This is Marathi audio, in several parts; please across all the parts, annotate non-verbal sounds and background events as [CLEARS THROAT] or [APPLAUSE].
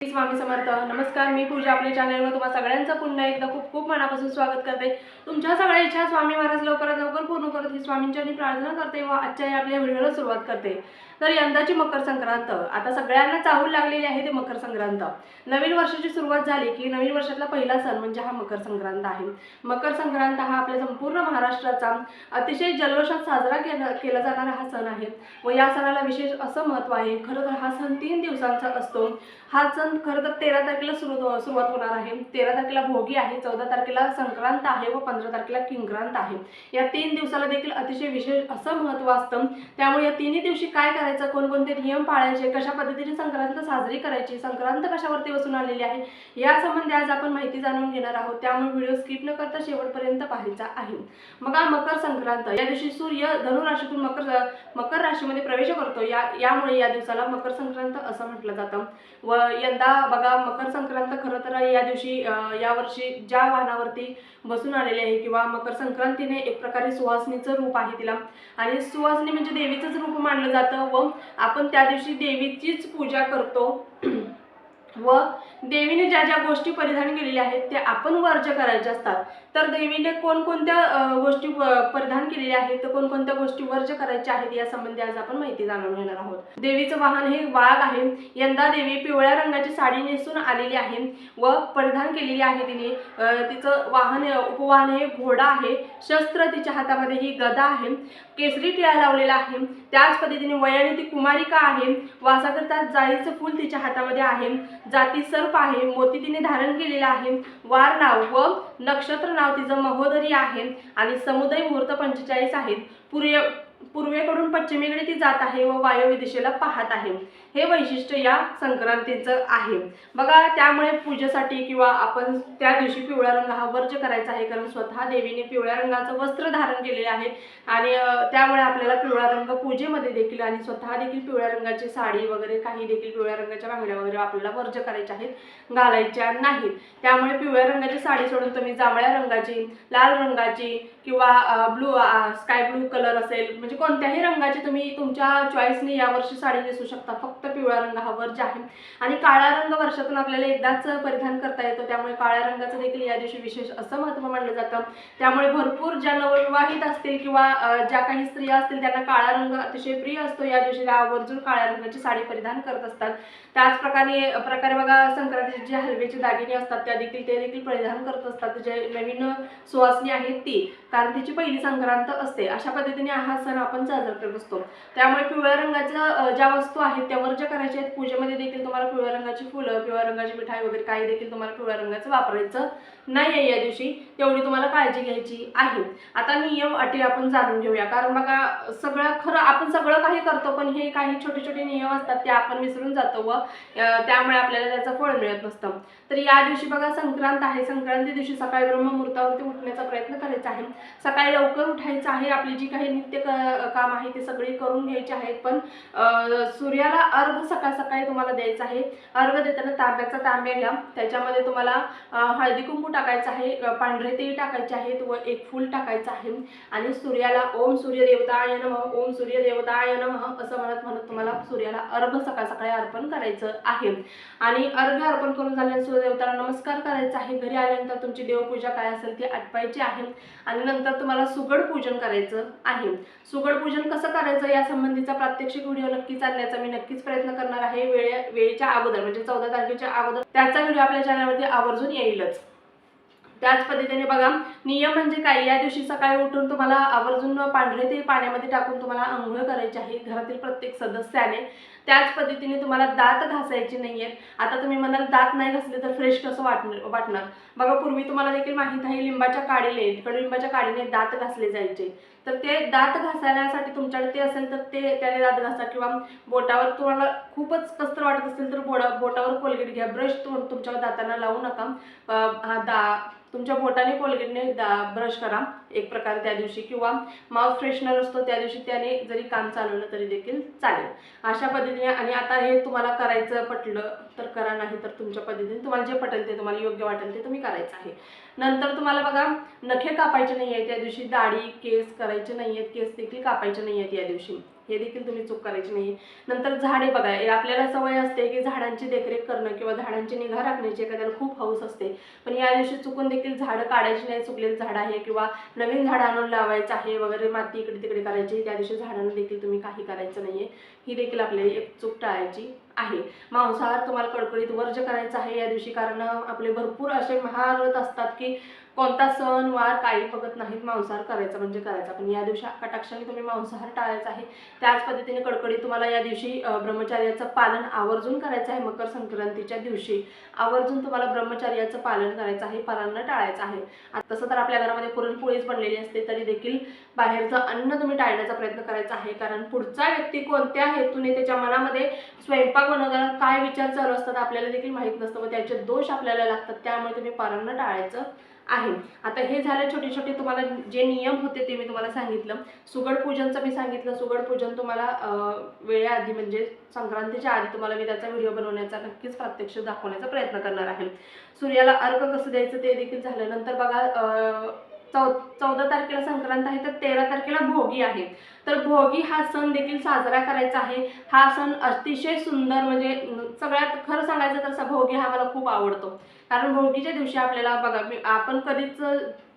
स्वामी समर्थ. नमस्कार मी पूजा आपल्या चॅनलवर तुम्हा सगळ्यांचं पुन्हा एकदा खूप खूप मनापासून स्वागत करते. तुमच्या सगळ्या इच्छा स्वामी महाराज लवकरात लवकर पूर्ण करत ही स्वामींच्या प्रार्थना करते व आजच्या आपल्या व्हिडिओला सुरुवात करते. तर यंदाची मकर संक्रांत. आता सगळ्यांना चाहूल लागलेली आहे ते मकर संक्रांत. नवीन वर्षाची सुरुवात झाली की नवीन वर्षातला पहिला सण म्हणजे हा मकर संक्रांत आहे. मकर संक्रांत हा आपल्या संपूर्ण महाराष्ट्राचा अतिशय जल्लोषात साजरा केला केला जाणारा हा सण आहे. व या सणाला विशेष असं महत्त्व आहे खरं तर हा सण तीन दिवसांचा असतो. हा सण खरं तर तेरा तारखेला सुरू हो, सुरुवात होणार आहे. तेरा तारखेला भोगी आहे चौदा तारखेला संक्रांत आहे व पंधरा तारखेला किंक्रांत आहे. या तीन दिवसाला देखील अतिशय विशेष असं महत्त्व असतं. त्यामुळे या तिन्ही दिवशी काय करायचं कोणकोणते नियम पाळायचे कशा पद्धतीने संक्रांत साजरी करायची संक्रांत कशावरती बसून आलेली आहे यासंबंधी आज आपण माहिती जाणून घेणार आहोत. त्यामुळे व्हिडिओ स्किप न करता शेवटपर्यंत पाहायचा आहे. मग हा मकर संक्रांत. या दिवशी सूर्य धनुराशीतून मकर मकर राशीमध्ये प्रवेश करतो. या यामुळे या दिवसाला मकर संक्रांत असं म्हटलं जातं. व यंदा बघा मकर संक्रांत खरं तर या दिवशी यावर्षी ज्या वाहनावरती बसून आलेले आहे किंवा मकर संक्रांतीने एक प्रकारे सुवासनीचं रूप आहे तिला. आणि सुवासनी म्हणजे देवीचंच रूप मानलं जातं. व आपण त्या दिवशी देवीचीच पूजा करतो. [CLEARS THROAT] व देवीने ज्या ज्या गोष्टी परिधान केलेल्या आहेत त्या आपण वर्ज करायच्या असतात. तर देवीने कोणकोणत्या गोष्टी व- परिधान केलेल्या आहेत तर कोणकोणत्या गोष्टी वर्ज करायच्या आहेत या संबंधी आज आपण माहिती जाणून घेणार आहोत. देवीचं वाहन हे वाघ आहे. यंदा देवी पिवळ्या रंगाची साडी नेसून आलेली आहे व परिधान केलेली आहे तिने. तिचं वाहन उपवाहन हे घोडा आहे. शस्त्र तिच्या हातामध्ये ही गदा आहे. केसरी टिळा लावलेला आहे. त्याच पद्धतीने वयाने ती कुमारिका आहे. वासाकरता जाळीचं फूल तिच्या हातामध्ये आहे. जाती सर्प आहे. मोती तिने धारण केलेला आहे. वार नाव व नक्षत्र नाव तिचं महोदरी आहे आणि समुदाय मुहूर्त पंचेचाळीस आहेत. पूर्य पूर्वेकडून पश्चिमेकडे ती जात आहे व वायव्य दिशेला पाहत आहे. हे वैशिष्ट्य या संक्रांतीचं आहे. बघा त्यामुळे पूजेसाठी किंवा आपण त्या दिवशी पिवळा रंग हा वर्ज करायचा आहे कारण स्वतः देवीने पिवळ्या रंगाचं वस्त्र धारण केलेले आहे. आणि त्यामुळे आपल्याला पिवळा रंग पूजेमध्ये देखील आणि स्वतः देखील पिवळ्या रंगाची साडी वगैरे काही देखील पिवळ्या रंगाच्या बांगड्या वगैरे आपल्याला वर्ज करायच्या आहेत घालायच्या नाहीत. त्यामुळे पिवळ्या रंगाची साडी सोडून तुम्ही जांभळ्या रंगाची लाल रंगाची किंवा ब्लू स्काय ब्लू कलर असेल म्हणजे म्हणजे कोणत्याही रंगाची तुम्ही तुमच्या चॉईसने यावर्षी साडी नेसू शकता. फक्त पिवळा रंग हा वर्ज आहे. आणि काळा रंग वर्षातून आपल्याला एकदाच परिधान करता येतो. त्यामुळे काळ्या रंगाचं देखील या दिवशी विशेष असं महत्त्व मानलं जातं. त्यामुळे भरपूर ज्या नवविवाहित असतील किंवा ज्या काही स्त्रिया असतील त्यांना काळा रंग अतिशय प्रिय असतो. या दिवशी त्या आवर्जून काळ्या रंगाची साडी परिधान करत असतात. त्याचप्रकारे प्रकारे बघा संक्रांतीचे जे हलवेचे दागिने असतात त्या देखील ते देखील परिधान करत असतात. जे नवीन सुवासनी आहेत ती. कारण तिची पहिली संक्रांत असते. अशा पद्धतीने हा सण आपण साजरा करत असतो. त्यामुळे पिवळ्या रंगाच्या ज्या वस्तू आहेत त्यावर ज्या करायच्या आहेत. पूजेमध्ये देखील तुम्हाला पिवळ्या रंगाची फुलं पिवळ्या रंगाची मिठाई वगैरे काही देखील तुम्हाला पिवळ्या रंगाचं वापरायचं नाही आहे या दिवशी तेवढी तुम्हाला काळजी घ्यायची आहे. आता नियम अटी आपण जाणून घेऊया. कारण बघा सगळं खरं आपण सगळं काही करतो पण हे काही छोटे छोटे नियम असतात ते आपण विसरून जातो व त्यामुळे आपल्याला त्याचं फळ मिळत नसतं. तर या दिवशी बघा संक्रांत आहे. संक्रांती दिवशी सकाळी ब्रह्ममुहूर्तावरती उठण्याचा प्रयत्न करायचा आहे. सकाळी लवकर उठायचं आहे. आपली जी काही नित्य क- काम आहे ते सगळी करून घ्यायची आहेत. पण सूर्याला अर्घ सकाळ सकाळी तुम्हाला द्यायचं आहे. अर्घ देताना तांब्याचा तांब्या घ्या. त्याच्यामध्ये तुम्हाला हळदी कुंकू टाकायचं आहे पांढरे तेल टाकायचे आहेत व एक फूल टाकायचं आहे. आणि सूर्याला ओम सूर्य देवताय नमः ओम सूर्य देवताय नमः असं म्हणत म्हणत तुम्हाला सूर्याला अर्घ सकाळ सकाळी अर्पण करायचं आहे. आणि अर्घ अर्पण करून झाल्यानंतर सूर्यदेवताला नमस्कार करायचा आहे. घरी आल्यानंतर तुमची देवपूजा काय असेल ती आटपायची आहे. आणि नंतर तुम्हाला सुगड पूजन करायचं आहे. सुगड पूजन कसं करायचं? या संबंधीचा प्रात्यक्षिक व्हिडिओ नक्कीच आणण्याचा मी नक्कीच प्रयत्न करणार आहे. वेळे वेळेच्या अगोदर म्हणजे चौदा तारखेच्या अगोदर त्याचा व्हिडिओ आपल्या चॅनलवरती आवर्जून येईलच. त्याच पद्धतीने बघा नियम म्हणजे काय? या दिवशी सकाळी उठून तुम्हाला आवर्जून पांढरे ते पाण्यामध्ये टाकून तुम्हाला आंघोळ करायची आहे. घरातील प्रत्येक सदस्याने त्याच पद्धतीने तुम्हाला दात घासायचे नाही आहेत आता तुम्ही म्हणाल दात नाही घासले तर फ्रेश कसं वाटणार वाटणार? बघा पूर्वी तुम्हाला देखील माहीत आहे लिंबाच्या काडीने कडुलिंबाच्या काडीने दात घासले जायचे. तर ते दात घासण्यासाठी तुमच्याकडे ते असेल तर ते त्याने दात घासा किंवा बोटावर तुम्हाला खूपच कसतर वाटत असेल तर बोडा बोटावर कोलगेट घ्या. ब्रश तुमच्या दातांना लावू नका. हा दा तुमच्या बोटाने कोलगेटने दा ब्रश करा. एक प्रकारे त्या दिवशी किंवा माउथ फ्रेशनर असतो त्या दिवशी त्याने जरी काम चालवलं तरी देखील चालेल. अशा पद्धतीने आणि आता हे तुम्हाला करायचं पटलं तर करा नाही तर तुमच्या पद्धतीने तुम्हाला जे पटेल ते तुम्हाला योग्य वाटेल ते तुम्ही करायचं आहे. नंतर तुम्हाला बघा नखे कापायचे नाही आहेत त्या दिवशी दाढी केस करायचे नाही आहेत केस देखील कापायचे नाही आहेत या दिवशी. हे देखील तुम्ही चूक करायची नाही. नंतर झाडे बघा हे आपल्याला सवय असते की झाडांची देखरेख करणं किंवा झाडांची निगा राखण्याची एखाद्याला खूप हौस असते. पण या दिवशी चुकून देखील झाडं काढायची नाही चुकलेलं झाड आहे किंवा नवीन झाड आणून लावायचं आहे वगैरे माती इकडे तिकडे करायची त्या दिवशी झाडांना देखील तुम्ही काही करायचं नाही ही देखील आपल्याला एक चूक टाळायची. आहे. मांसाहार तुम्हाला कडकडीत वर्ज करायचा आहे. या दिवशी कारण आपले भरपूर असे महारत असतात की कोणता सण वार काही बघत नाहीत मांसाहार करायचा म्हणजे करायचा. पण या दिवशी कटाक्षाने तुम्ही मांसाहार टाळायचा आहे. त्याच पद्धतीने कडकडीत तुम्हाला या दिवशी ब्रह्मचार्याचं ब्रह्मचर्याचं पालन आवर्जून करायचं आहे. मकर संक्रांतीच्या दिवशी आवर्जून तुम्हाला ब्रह्मचर्याचं पालन करायचं आहे. पालन टाळायचं आहे. तसं तर आपल्या घरामध्ये पुरणपोळीच बनलेली असते तरी देखील बाहेरचं अन्न तुम्ही टाळण्याचा प्रयत्न करायचा आहे. कारण पुढचा व्यक्ती कोणत्या हेतूने त्याच्या मनामध्ये स्वयंपाक बनवताना काय विचार चालू असतात आपल्याला देखील माहीत नसतं व त्याचे दोष आपल्याला लागतात. त्यामुळे तुम्ही पारांना टाळायचं आहे. आता हे झालं छोटे छोटे तुम्हाला जे नियम होते ते मी तुम्हाला सांगितलं. सुगड पूजनचं मी सांगितलं. सुगड पूजन तुम्हाला वेळेआधी म्हणजे संक्रांतीच्या आधी तुम्हाला मी त्याचा व्हिडिओ बनवण्याचा नक्कीच प्रत्यक्ष दाखवण्याचा प्रयत्न करणार आहे. सूर्याला अर्घ कसं द्यायचं ते देखील झालं. नंतर बघा चौ चौदा तारखेला संक्रांत आहे तर तेरा तारखेला भोगी आहे. तर भोगी हा सण देखील साजरा करायचा आहे. हा सण अतिशय सुंदर म्हणजे सगळ्यात खरं सांगायचं तर भोगी हा मला खूप आवडतो. कारण भोगीच्या दिवशी आपल्याला बघा मी आपण कधीच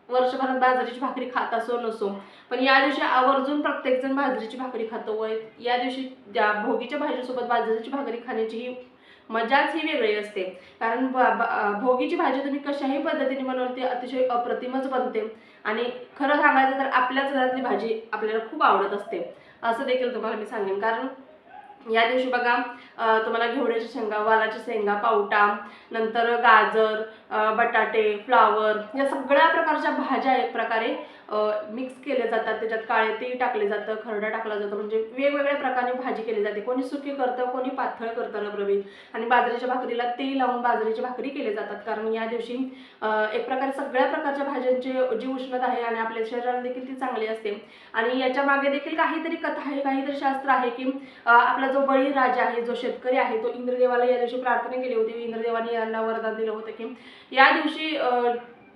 वर्षभरात बाजरीची भाकरी खात असो नसो पण या दिवशी आवर्जून प्रत्येकजण बाजरीची भाकरी खातो. व या दिवशी ज्या भोगीच्या भाजीसोबत बाजरीची भाकरी खाण्याची ही मजाच ही वेगळी असते. कारण भोगीची भाजी तुम्ही कशाही पद्धतीने बनवली ती अतिशय अप्रतिमच बनते. आणि खरं सांगायचं तर आपल्याच घरातली भाजी आपल्याला खूप आवडत असते. असं देखील तुम्हाला मी सांगेन. कारण या दिवशी बघा तुम्हाला घेवड्याच्या शेंगा वालाच्या शेंगा पावटा नंतर गाजर बटाटे फ्लावर या सगळ्या प्रकारच्या भाज्या एक प्रकारे मिक्स केल्या जातात. त्याच्यात काळे ते टाकले जातं खरडा टाकला जातो. म्हणजे वेगवेगळ्या प्रकारे भाजी केली जाते. कोणी सुकी करतं कोणी पातळ करतं रबरबीत. आणि बाजरीच्या भाकरीला ते लावून बाजरीची भाकरी केली जातात. कारण या दिवशी एक प्रकारे सगळ्या प्रकारच्या भाज्यांची जी उष्णता आहे आणि आपल्या शरीराला देखील ती चांगली असते. आणि याच्या मागे देखील काहीतरी कथा आहे काहीतरी शास्त्र आहे की आपला जो बळीराजा आहे जो शेतकरी आहे तो इंद्रदेवाला या दिवशी प्रार्थना केली होती. इंद्रदेवाने यांना वरदान दिलं होतं की या दिवशी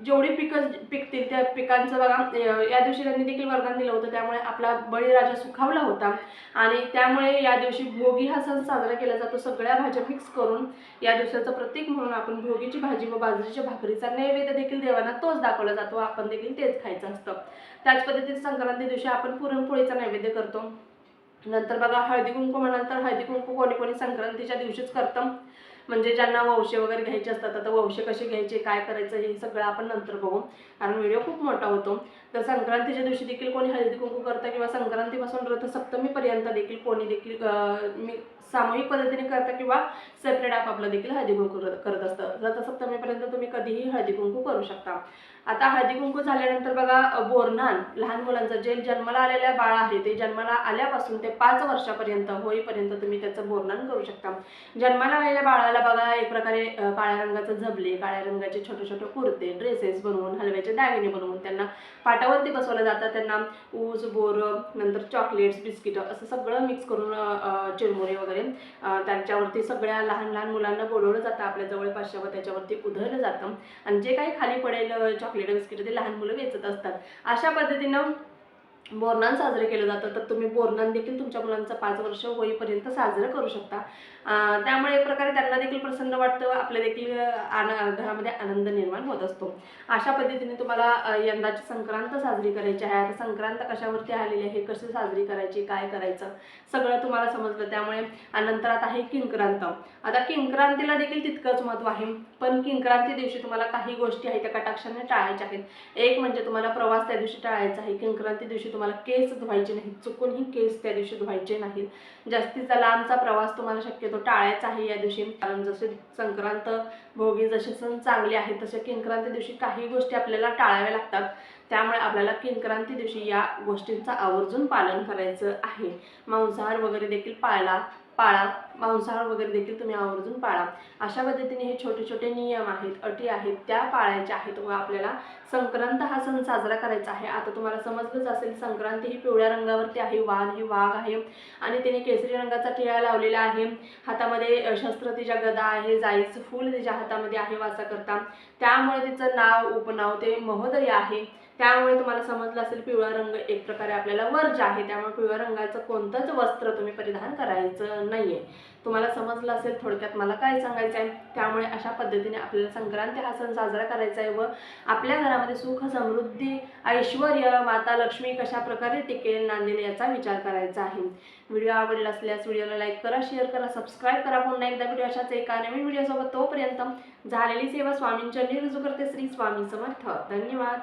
जेवढी पिकं पिकतील त्या पिकांचं बघा या दिवशी त्यांनी देखील वरदान दिलं होतं. त्यामुळे आपला बळीराजा सुखावला होता. आणि त्यामुळे या दिवशी भोगी हा सण साजरा केला जातो. सगळ्या भाज्या मिक्स करून या दिवसाचं प्रतीक म्हणून आपण भोगीची भाजी व बाजरीच्या भाकरीचा नैवेद्य देखील देवांना तोच दाखवला जातो. आपण देखील तेच खायचं असतं. त्याच पद्धतीने संक्रांती दिवशी आपण पुरणपोळीचा नैवेद्य करतो. नंतर बघा हळदी कुंकू म्हणाल तर हळदी कुंकू कोणी कोणी संक्रांतीच्या दिवशीच करतं. म्हणजे ज्यांना वंशे वगैरे घ्यायचे असतात आता वंशे कसे घ्यायचे काय करायचं हे सगळं आपण नंतर बघू. कारण व्हिडिओ खूप मोठा होतो. तर संक्रांतीच्या दिवशी देखील कोणी हळदी कुंकू करतं किंवा संक्रांतीपासून रथसप्तमीपर्यंत देखील कोणी देखील मी सामूहिक पद्धतीने करता किंवा सेपरेट आपापलं देखील हळदी कुंकू करत असतं. रथसप्तमीपर्यंत तुम्ही कधीही हळदी कुंकू करू शकता. आता हळदी कुंकू झाल्यानंतर बघा बोरनान लहान मुलांचं जे जन्माला आलेल्या बाळ आहे ते जन्माला आल्यापासून ते पाच वर्षापर्यंत होईपर्यंत तुम्ही त्याचं बोरनान करू शकता. जन्माला आलेल्या बाळाला बघा एक प्रकारे काळ्या रंगाचं झबले काळ्या रंगाचे छोटे छोटे कुर्ते ड्रेसेस बनवून हलव्याचे दागिने बनवून त्यांना पाटावरती बसवलं जातं. त्यांना ऊस बोरं नंतर चॉकलेट्स बिस्किटं असं सगळं मिक्स करून चिरमुरे वगैरे अं, त्यांच्यावरती सगळ्या लहान लहान मुलांना बोलवलं जातं. आपल्या जवळपासच्या व त्याच्यावरती उधळलं जातं. आणि जे काही खाली पडेल चॉकलेट बिस्किट ते लहान मुलं वेचत असतात. अशा पद्धतीनं बोरनान साजरे केलं जातं तर तुम्ही बोरनान देखील तुमच्या मुलांचं पाच वर्ष होईपर्यंत साजरं करू शकता. त्यामुळे एक प्रकारे त्यांना देखील प्रसन्न वाटतं आपल्या देखील आन घरामध्ये आनंद निर्माण होत असतो. अशा पद्धतीने तुम्हाला यंदाची संक्रांत साजरी करायची आहे. आता संक्रांत कशावरती आलेली आहे? कशी साजरी करायची? काय करायचं? सगळं तुम्हाला समजलं. त्यामुळे आणि नंतर आता आहे किंक्रांत. आता किंक्रांतीला देखील तितकंच महत्त्व आहे. पण किंक्रांती दिवशी तुम्हाला काही गोष्टी आहेत त्या कटाक्षाने टाळायच्या आहेत. एक म्हणजे तुम्हाला प्रवास त्या दिवशी टाळायचा आहे. किंक्रांती दिवशी तुम्हाला केस धुवायचे नाहीत. चुकूनही केस त्या दिवशी धुवायचे नाहीत. जास्तीचा लांबचा प्रवास तुम्हाला शक्यतो टाळायचा आहे या दिवशी. कारण जसे संक्रांत भोगी जसे सण चांगले आहेत तसे किंक्रांती दिवशी काही गोष्टी आपल्याला टाळाव्या लागतात. त्यामुळे आपल्याला किंक्रांती दिवशी या गोष्टींचं आवर्जून पालन करायचं आहे. मांसाहार वगैरे देखील पाळला. पाळा. मांसाहार वगैरे देखील तुम्ही आवर्जून पाळा. अशा पद्धतीने हे छोटे छोटे नियम आहेत अटी आहेत त्या पाळायच्या आहेत. व आपल्याला संक्रांत हा सण साजरा करायचा आहे. आता तुम्हाला समजलंच असेल संक्रांती ही पिवळ्या रंगावरती आहे. वाघ हे वाघ आहे. आणि तिने केसरी रंगाचा टिळा लावलेला आहे. हातामध्ये शस्त्र तिच्या गदा आहे. जाईचं फूल तिच्या हातामध्ये आहे वाचा करता त्यामुळे तिचं नाव उपनाव ते महोदय आहे. त्यामुळे तुम्हाला समजलं असेल पिवळा रंग एक प्रकारे आपल्याला वर्ज आहे. त्यामुळे पिवळ्या रंगाचं कोणतंच वस्त्र तुम्ही परिधान करायचं नाहीये. तुम्हाला समजलं असेल थोडक्यात मला काय सांगायचं आहे? त्यामुळे अशा पद्धतीने आपल्याला संक्रांती हा सण साजरा करायचा आहे व आपल्या घरामध्ये सुख समृद्धी ऐश्वर माता लक्ष्मी कशा प्रकारे टिकेल नांदेल याचा विचार करायचा आहे. व्हिडिओ आवडला असल्यास व्हिडिओला लाईक करा शेअर करा सबस्क्राईब करा. पुन्हा एकदा व्हिडिओ अशाच एका नवीन व्हिडिओसोबत तोपर्यंत झालेली सेवा स्वामींच्या रुजू करते श्री स्वामी समर्थ. धन्यवाद.